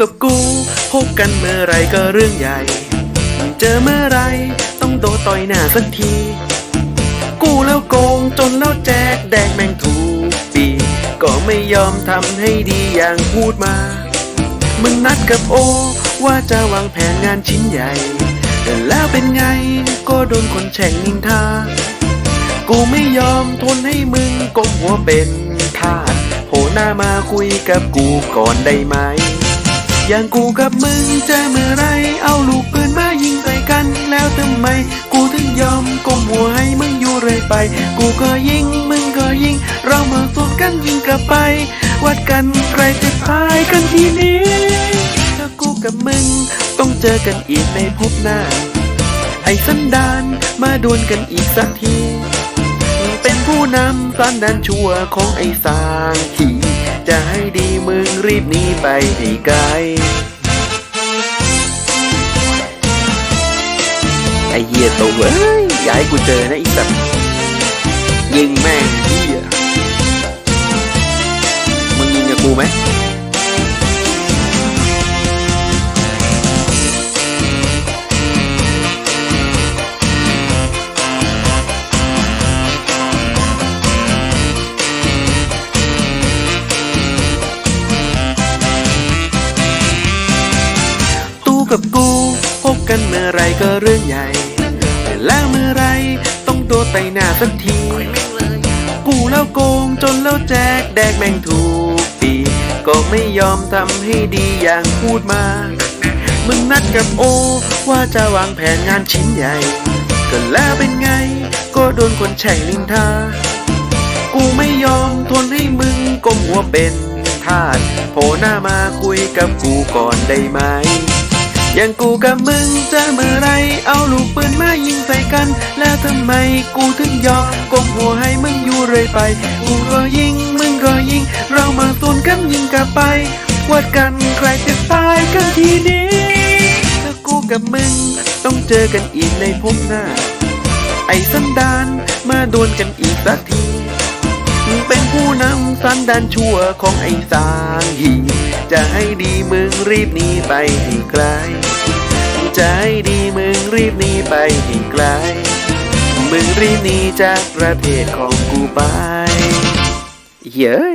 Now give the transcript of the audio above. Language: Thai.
กับกูพบกันเมื่อไรก็เรื่องใหญ่ เจอเมื่อไรต้องโดนต่อยหน้าสักที กูแล้วโกงจนแล้วแจกแดงแมงถูปี ก็ไม่ยอมทำให้ดีอย่างพูดมา มึงนัดกับโอ ว่าจะวางแผนงานชิ้นใหญ่ แต่แล้วเป็นไงก็โดนคนแช่งนินทา กูไม่ยอมทนให้มึงก้มหัวเป็นทาสโผล่หน้ามาคุยกับกูก่อนได้ไหม อย่างกูกับมึงเจอเมื่อไร เอาลูกปืนมายิงใส่กันแล้วทำไม กูถึงยอมก้มหัวให้มึงอยู่เรื่อยไป กูก็ยิงมึงก็ยิง เรามาสวนกันยิงกลับไป วัดกันใครจะตายกันทีนี้ถ้ากูกับมึง ต้องเจอกันอีกในภพหน้า ไอ้สันดานมาดวลกันอีกสักทีเป็นผู้นำสันดานชั่วของไอ้สางขี่จะให้ดี รีบหนีไปให้ไกลไอ้เหี้ยตัวเว้ยยายกูเจอนะอีสัตว์ยิงแม่ง กับกูพบกันเมื่อไรก็เรื่องใหญ่แต่แล้วเมื่อไรต้องโดนไตหน้าสักที กูแล้วโกงจนแล้วแจกแดกแม่งถูกปีก็ไม่ยอมทำให้ดีอย่างพูดมา มึงนัดกับโอ ว่าจะวางแผนงานชิ้นใหญ่ ก็แล้วเป็นไง ก็โดนคนแช่งนินทา กูไม่ยอมทนให้มึงก้มหัวเป็นทาสโผล่หน้ามาคุยกับกูก่อนได้ไหม อย่างกูกับมึงเจอเมื่อไรเอาลูกปืนมายิงใส่กัน แล้วทำไมกูถึงยอมก้มหัวให้มึงอยู่เรื่อยไป กูก็ยิงมึงก็ยิง เรามาสวนกันยิงกลับไปวัดกันใครจะตายกันทีนี้ถ้ากูกับมึงต้องเจอกันอีกในภพหน้า ไอ้สันดานมาดวลกันอีกสักที เป็นผู้นำสันดานชั่วของไอ้สางหี จะให้ดีมึงรีบหนีไปให้ไกล จะให้ดีมึงรีบหนีไปให้ไกล มึงรีบหนีจากประเทศของกูไปเฮ้ย